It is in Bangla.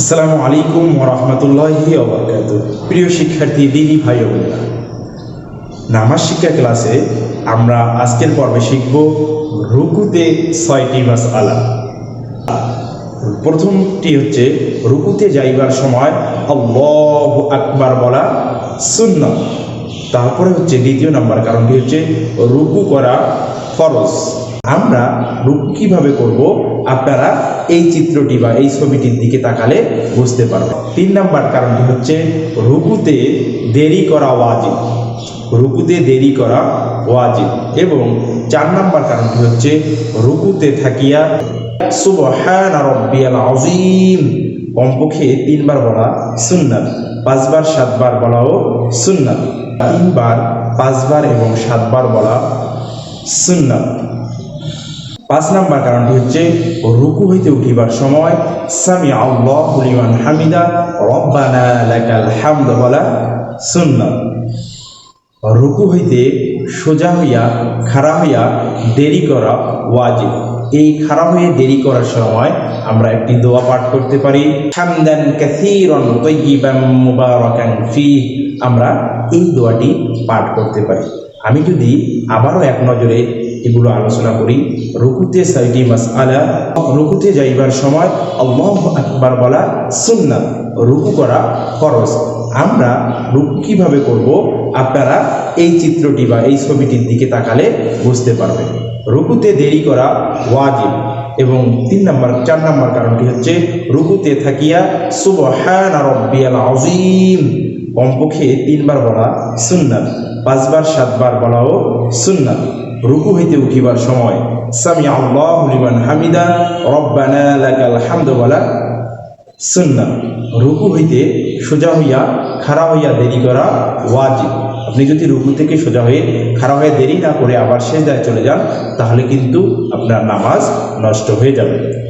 আসসালামু আলাইকুম ওরহমতুল্লাহি প্রিয় শিক্ষার্থী, দিদি ভাই বোনেরা, নামাজ শিক্ষা ক্লাসে আমরা আজকের পর্বে শিখব রুকুতে ছয়টি মাস আলা প্রথমটি হচ্ছে, রুকুতে যাইবার সময় আল্লাহ আকবার বলা শূন্য তারপরে হচ্ছে দ্বিতীয় নাম্বার কারণটি হচ্ছে রুকু করা ফরজ। আমরা রুকু কীভাবে করব, আপনারা এই চিত্রটি বা এই ছবিটির দিকে তাকালে বুঝতে পারবেন। তিন নাম্বার কারণটি হচ্ছে রুকুতে দেরি করা ওয়াজিব। রুকুতে দেরি করা ওয়াজিব এবং চার নাম্বার কারণটি হচ্ছে রুকুতে থাকিয়া সুবহান কমপক্ষে তিনবার বলা সুন্নাত, পাঁচবার, সাতবার বলাও সুন্নাত। তিনবার, পাঁচবার এবং সাতবার বলা সুন্নাত। পাঁচ নাম্বার কারণটি হচ্ছে, রুকু হইতে উঠিবার সময় সামি আল্লাহ লিমান হামিদা, রব্বানা লাকাল হামদ বলা রুকু হইতে সোজা হইয়া, খাড়া হইয়া দেরি করা ওয়াজিব। এই খাড়া হয়ে দেরি করার সময় আমরা একটি দোয়া পাঠ করতে পারি। হামদান কাসীরান তাইয়িবান মুবারাকান ফি আমরা এই দোয়াটি পাঠ করতে পারি। আমি যদি আবারও এক নজরে এগুলো আলোচনা করি। রুকুতে ছয়টি মাস আলা রুকুতে যাইবার সময় আল্লাহ আকবার বলা সুন্নাত, রুকু করা ফরজ। আমরা রুকু কীভাবে করব? আপনারা এই চিত্রটি বা এই ছবিটির দিকে তাকালে বুঝতে পারবেন। রুকুতে দেরি করা ওয়াজিব এবং তিন নম্বর, চার নম্বর কারণটি হচ্ছে রুকুতে থাকিয়া সুবহান রব্বিয়াল আযীম, কমপক্ষে তিনবার বলা সুন্নাত, পাঁচবার, সাতবার বলাও সুন্নাত। রুকু হইতে উঠিবার সময় সামি আল্লাহ লিমান হামিদা, রব্বানা লাকাল হামদুবালা সুন্না। রুকু হইতে সোজা হইয়া, খাড়া হইয়া দেরি করা ওয়াজিব। আপনি যদি রুকু থেকে সোজা হয়ে, খাড়া হয়ে দেরি না করে আবার সেজায় চলে যান, তাহলে কিন্তু আপনার নামাজ নষ্ট হয়ে যাবে।